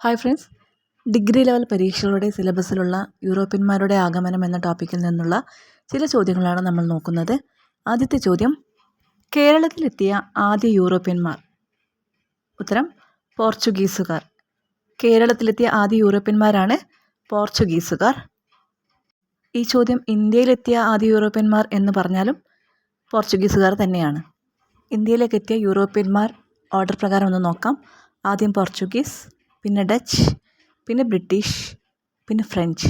Hi friends degree level പരീക്ഷകളുടെ സിലബസിലുള്ള യൂറോപ്യന്മാരുടെ ആഗമനം എന്ന ടോപ്പിക്കിൽ നിന്നുള്ള ചില ചോദ്യങ്ങളാണ് നമ്മൾ നോക്കുന്നത്. ആദ്യത്തെ ചോദ്യം കേരളത്തിലെത്തിയ ആദ്യ യൂറോപ്യന്മാർ. ഉത്തരം പോർച്ചുഗീസുകാർ. കേരളത്തിലെത്തിയ ആദ്യ യൂറോപ്യന്മാരാണ് പോർച്ചുഗീസുകാർ. ഈ ചോദ്യം ഇന്ത്യയിലെത്തിയ ആദ്യ യൂറോപ്യന്മാർ എന്ന് പറഞ്ഞാലും പോർച്ചുഗീസുകാർ തന്നെയാണ്. ഇന്ത്യയിലേക്ക് എത്തിയ യൂറോപ്യന്മാർ ഓർഡർ പ്രകാരം ഒന്ന് നോക്കാം. ആദ്യം പോർച്ചുഗീസ് പിന്നെ ഡച്ച് പിന്നെ ബ്രിട്ടീഷ് പിന്നെ ഫ്രഞ്ച്.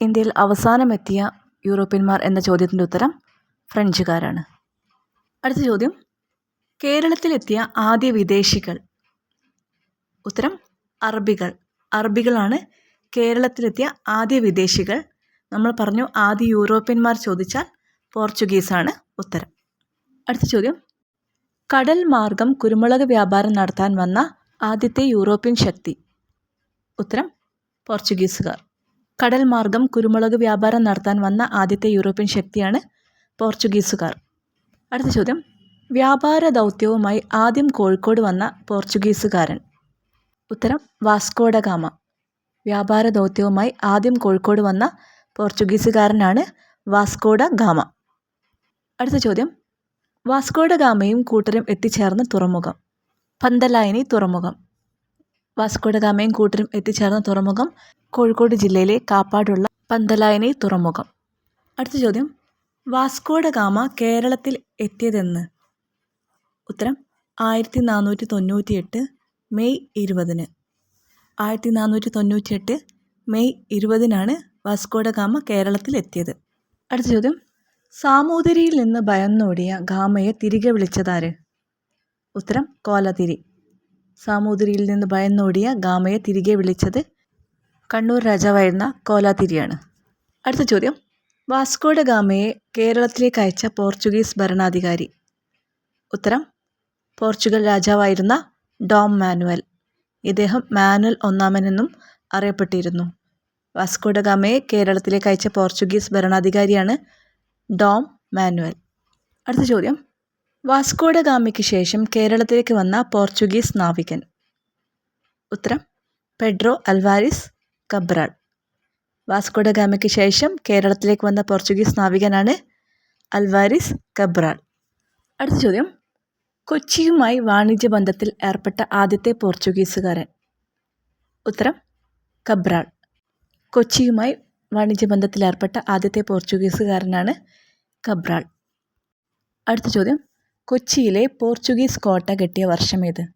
ഇന്ത്യയിൽ അവസാനമെത്തിയ യൂറോപ്യന്മാർ എന്ന ചോദ്യത്തിന്റെ ഉത്തരം ഫ്രഞ്ചുകാരാണ്. അടുത്ത ചോദ്യം. കേരളത്തിലെത്തിയ ആദ്യ വിദേശികൾ. ഉത്തരം അറബികൾ. അറബികളാണ് കേരളത്തിലെത്തിയ ആദ്യ വിദേശികൾ. നമ്മൾ പറഞ്ഞു ആദ്യ യൂറോപ്യന്മാർ ചോദിച്ചാൽ പോർച്ചുഗീസാണ് ഉത്തരം. അടുത്ത ചോദ്യം. കടൽ മാർഗം കുരുമുളക് വ്യാപാരം നടത്താൻ വന്ന ആദ്യത്തെ യൂറോപ്യൻ ശക്തി. ഉത്തരം പോർച്ചുഗീസുകാർ. കടൽ മാർഗം കുരുമുളക് വ്യാപാരം നടത്താൻ വന്ന ആദ്യത്തെ യൂറോപ്യൻ ശക്തിയാണ് പോർച്ചുഗീസുകാർ. അടുത്ത ചോദ്യം വ്യാപാര ദൗത്യവുമായി ആദ്യം കോഴിക്കോട് വന്ന പോർച്ചുഗീസുകാരൻ. ഉത്തരം വാസ്കോഡഗാമ വ്യാപാര ദൗത്യവുമായി ആദ്യം കോഴിക്കോട് വന്ന പോർച്ചുഗീസുകാരനാണ് വാസ്കോഡ ഗാമ. അടുത്ത ചോദ്യം വാസ്കോഡ ഗാമയും കൂട്ടരും എത്തിച്ചേർന്ന തുറമുഖം. പന്തലായനി തുറമുഖം. വാസ്കോഡ ഗാമയും കൂട്ടരും എത്തിച്ചേർന്ന തുറമുഖം കോഴിക്കോട് ജില്ലയിലെ കാപ്പാടുള്ള പന്തലായനി തുറമുഖം. അടുത്ത ചോദ്യം. വാസ്കോഡ ഗാമ കേരളത്തിൽ എത്തിയതെന്ന്. ഉത്തരം ആയിരത്തി നാനൂറ്റി തൊണ്ണൂറ്റി എട്ട് മെയ് ഇരുപതിന്. ആയിരത്തി നാനൂറ്റി തൊണ്ണൂറ്റി എട്ട് മെയ് ഇരുപതിനാണ് വാസ്കോഡ ഗാമ കേരളത്തിൽ എത്തിയത്. അടുത്ത ചോദ്യം. സാമൂതിരിയിൽ നിന്ന് ഭയന്നോടിയ ഗാമയെ തിരികെ വിളിച്ചതാര്? ഉത്തരം കോലതിരി. സാമൂതിരിയിൽ നിന്ന് ഭയന്നോടിയ ഗാമയെ തിരികെ വിളിച്ചത് കണ്ണൂർ രാജാവായിരുന്ന കോലാതിരിയാണ്. അടുത്ത ചോദ്യം. വാസ്കോഡ ഗാമയെ കേരളത്തിലേക്ക് അയച്ച പോർച്ചുഗീസ് ഭരണാധികാരി. ഉത്തരം പോർച്ചുഗൽ രാജാവായിരുന്ന ഡോം മാനുവൽ. ഇദ്ദേഹം മാനുവൽ ഒന്നാമനെന്നും അറിയപ്പെട്ടിരുന്നു. വാസ്കോഡ ഗാമയെ കേരളത്തിലേക്ക് അയച്ച പോർച്ചുഗീസ് ഭരണാധികാരിയാണ് ഡോം മാനുവൽ. അടുത്ത ചോദ്യം. വാസ്കോഡ ഗാമയ്ക്ക് ശേഷം കേരളത്തിലേക്ക് വന്ന പോർച്ചുഗീസ് നാവികൻ. ഉത്തരം പെഡ്രോ അൽവാരിസ് കബ്രാൾ. വാസ്കോഡ ഗാമയ്ക്ക് ശേഷം കേരളത്തിലേക്ക് വന്ന പോർച്ചുഗീസ് നാവികനാണ് അൽവാരിസ് കബ്രാൾ. അടുത്ത ചോദ്യം കൊച്ചിയുമായി വാണിജ്യ ബന്ധത്തിൽ ഏർപ്പെട്ട ആദ്യത്തെ പോർച്ചുഗീസുകാരൻ. ഉത്തരം കബ്രാൾ. കൊച്ചിയുമായി വാണിജ്യ ബന്ധത്തിൽ ഏർപ്പെട്ട ആദ്യത്തെ പോർച്ചുഗീസുകാരനാണ് കബ്രാൾ. അടുത്ത ചോദ്യം കൊച്ചിയിലെ പോർച്ചുഗീസ് കോട്ട കെട്ടിയ വർഷമേത്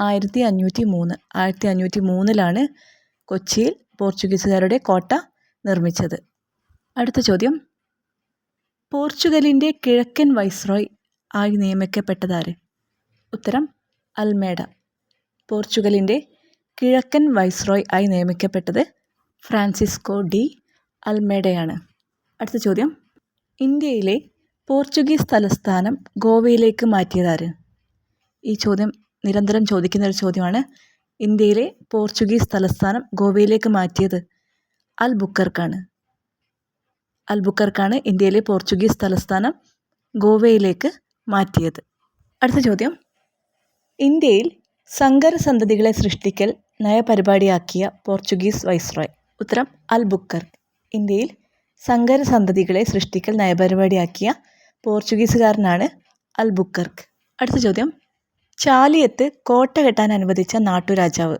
ആയിരത്തി അഞ്ഞൂറ്റി മൂന്ന് ആയിരത്തി അഞ്ഞൂറ്റി മൂന്നിലാണ് കൊച്ചിയിൽ പോർച്ചുഗീസുകാരുടെ കോട്ട നിർമ്മിച്ചത്. അടുത്ത ചോദ്യം. പോർച്ചുഗലിന്റെ കിഴക്കൻ വൈസ്രോയ് ആയി നിയമിക്കപ്പെട്ടതാര്? ഉത്തരം അൽമേഡ. പോർച്ചുഗലിന്റെ കിഴക്കൻ വൈസ്രോയ് ആയി നിയമിക്കപ്പെട്ടത് ഫ്രാൻസിസ്കോ ഡി അൽമേഡയാണ്. അടുത്ത ചോദ്യം. ഇന്ത്യയിലെ പോർച്ചുഗീസ് തലസ്ഥാനം ഗോവയിലേക്ക് മാറ്റിയതാര്? ഈ ചോദ്യം നിരന്തരം ചോദിക്കുന്ന ഒരു ചോദ്യമാണ്. ഇന്ത്യയിലെ പോർച്ചുഗീസ് തലസ്ഥാനം ഗോവയിലേക്ക് മാറ്റിയത് അൽ ബുക്കർക്കാണ്. അൽ ബുക്കർക്കാണ് ഇന്ത്യയിലെ പോർച്ചുഗീസ് തലസ്ഥാനം ഗോവയിലേക്ക് മാറ്റിയത്. അടുത്ത ചോദ്യം. ഇന്ത്യയിൽ സങ്കര സന്തതികളെ സൃഷ്ടിക്കൽ നയപരിപാടിയാക്കിയ പോർച്ചുഗീസ് വൈസ്രോയ്. ഉത്തരം അൽ ബുക്കർക്ക് ഇന്ത്യയിൽ സങ്കര സന്തതികളെ സൃഷ്ടിക്കൽ നയപരിപാടിയാക്കിയ പോർച്ചുഗീസുകാരനാണ് അൽ ബുക്കർക്ക് അടുത്ത ചോദ്യം. ചാലിയത്ത് കോട്ട കെട്ടാൻ അനുവദിച്ച നാട്ടുരാജാവ്.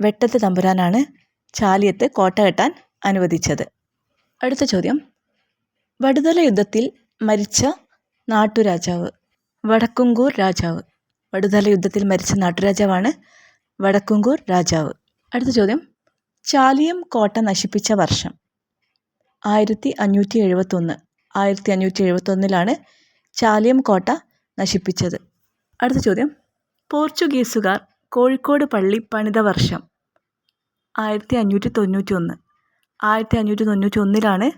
വെട്ടത്ത് തമ്പുരാനാണ് ചാലിയത്ത് കോട്ട കെട്ടാൻ അനുവദിച്ചത്. അടുത്ത ചോദ്യം. വടുതല യുദ്ധത്തിൽ മരിച്ച നാട്ടുരാജാവ്. വടക്കുംകൂർ രാജാവ്. വടുതല യുദ്ധത്തിൽ മരിച്ച നാട്ടുരാജാവാണ് വടക്കുംകൂർ രാജാവ്. അടുത്ത ചോദ്യം. ചാലിയം കോട്ട നശിപ്പിച്ച വർഷം. ആയിരത്തി അഞ്ഞൂറ്റി എഴുപത്തൊന്ന്. ആയിരത്തി അഞ്ഞൂറ്റി എഴുപത്തൊന്നിലാണ് ചാലിയം കോട്ട നശിപ്പിച്ചത്. അടുത്ത ചോദ്യം. പോർച്ചുഗീസുകാർ കോഴിക്കോട് പള്ളി പണിത വർഷം ആയിരത്തി അഞ്ഞൂറ്റി തൊണ്ണൂറ്റി ഒന്ന് ആയിരത്തി അഞ്ഞൂറ്റി തൊണ്ണൂറ്റി ഒന്നിലാണ്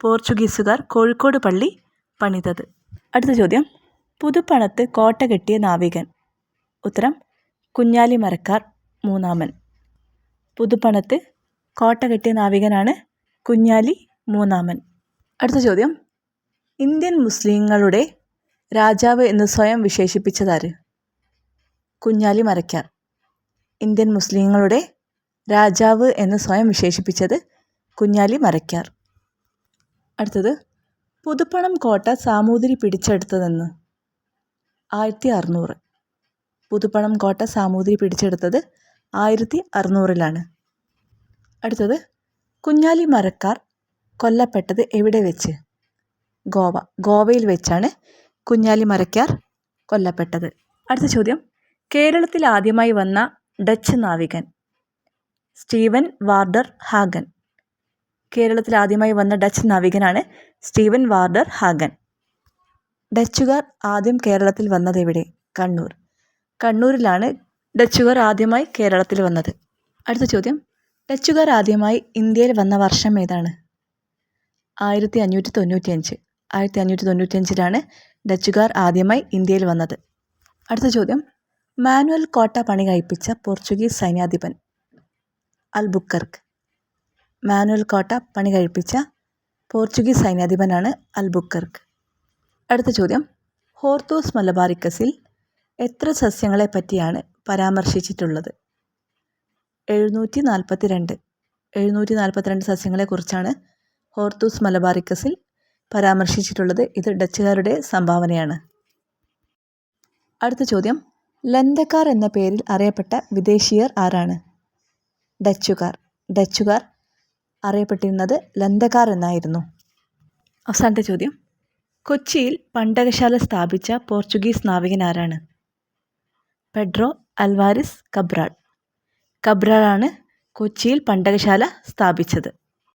പോർച്ചുഗീസുകാർ കോഴിക്കോട് പള്ളി പണിതത്. അടുത്ത ചോദ്യം. പുതുപ്പണത്ത് കോട്ട കെട്ടിയ നാവികൻ. ഉത്തരം. കുഞ്ഞാലി മരക്കാർ മൂന്നാമൻ. പുതുപ്പണത്ത് കോട്ട കെട്ടിയ നാവികനാണ് കുഞ്ഞാലി മൂന്നാമൻ. അടുത്ത ചോദ്യം. ഇന്ത്യൻ മുസ്ലിങ്ങളുടെ രാജാവ് എന്ന് സ്വയം വിശേഷിപ്പിച്ചതാര്? കുഞ്ഞാലി മരക്കാർ. ഇന്ത്യൻ മുസ്ലിങ്ങളുടെ രാജാവ് എന്ന് സ്വയം വിശേഷിപ്പിച്ചത് കുഞ്ഞാലി മരയ്ക്കാർ അടുത്തത് പുതുപ്പണം കോട്ട സാമൂതിരി പിടിച്ചെടുത്തതെന്ന്. ആയിരത്തി അറുന്നൂറ് പുതുപ്പണം കോട്ട സാമൂതിരി പിടിച്ചെടുത്തത് ആയിരത്തി അറുന്നൂറിലാണ് അടുത്തത് കുഞ്ഞാലി മരക്കാർ കൊല്ലപ്പെട്ടത് എവിടെ വെച്ച്? ഗോവ. ഗോവയിൽ വെച്ചാണ് കുഞ്ഞാലി മരക്കാർ കൊല്ലപ്പെട്ടത്. അടുത്ത ചോദ്യം. കേരളത്തിൽ ആദ്യമായി വന്ന ഡച്ച് നാവികൻ സ്റ്റീവൻ വാർഡർ ഹാഗൻ. കേരളത്തിൽ ആദ്യമായി വന്ന ഡച്ച് നാവികനാണ് സ്റ്റീവൻ വാർഡർ ഹാഗൻ. ഡച്ചുകാർ ആദ്യം കേരളത്തിൽ വന്നത് എവിടെ? കണ്ണൂർ. കണ്ണൂരിലാണ് ഡച്ചുകാർ ആദ്യമായി കേരളത്തിൽ വന്നത്. അടുത്ത ചോദ്യം. ഡച്ചുകാർ ആദ്യമായി ഇന്ത്യയിൽ വന്ന വർഷം ഏതാണ്? ആയിരത്തി അഞ്ഞൂറ്റി തൊണ്ണൂറ്റി അഞ്ച് ആയിരത്തി അഞ്ഞൂറ്റി തൊണ്ണൂറ്റി അഞ്ചിലാണ് ഡച്ചുകാർ ആദ്യമായി ഇന്ത്യയിൽ വന്നത്. അടുത്ത ചോദ്യം. മാനുവൽ കോട്ട പണി കഴിപ്പിച്ച പോർച്ചുഗീസ് സൈന്യാധിപൻ അൽബുക്കർക്ക്. മാനുവൽ കോട്ട പണി കഴിപ്പിച്ച പോർച്ചുഗീസ് സൈന്യാധിപനാണ് അൽബുക്കർക്ക്. അടുത്ത ചോദ്യം. ഹോർത്തോസ് മലബാറിക്കസിൽ എത്ര സസ്യങ്ങളെ പറ്റിയാണ് പരാമർശിച്ചിട്ടുള്ളത്? എഴുന്നൂറ്റി നാൽപ്പത്തി രണ്ട് എഴുന്നൂറ്റി നാൽപ്പത്തിരണ്ട് സസ്യങ്ങളെക്കുറിച്ചാണ് ഹോർത്തൂസ് മലബാറിക്കസിൽ പരാമർശിച്ചിട്ടുള്ളത് ഇത് ഡച്ചുകാരുടെ സംഭാവനയാണ്. അടുത്ത ചോദ്യം. ലന്തക്കാർ എന്ന പേരിൽ അറിയപ്പെട്ട വിദേശീയർ ആരാണ്? ഡച്ചുകാർ. ഡച്ചുകാർ അറിയപ്പെട്ടിരുന്നത് ലന്തക്കാർ എന്നായിരുന്നു. അവസാനത്തെ ചോദ്യം. കൊച്ചിയിൽ പണ്ടകശാല സ്ഥാപിച്ച പോർച്ചുഗീസ് നാവികൻ ആരാണ്? Pedro Alvares Cabral. കബ്രാളാണ് കൊച്ചിയിൽ പണ്ടകശാല സ്ഥാപിച്ചത്.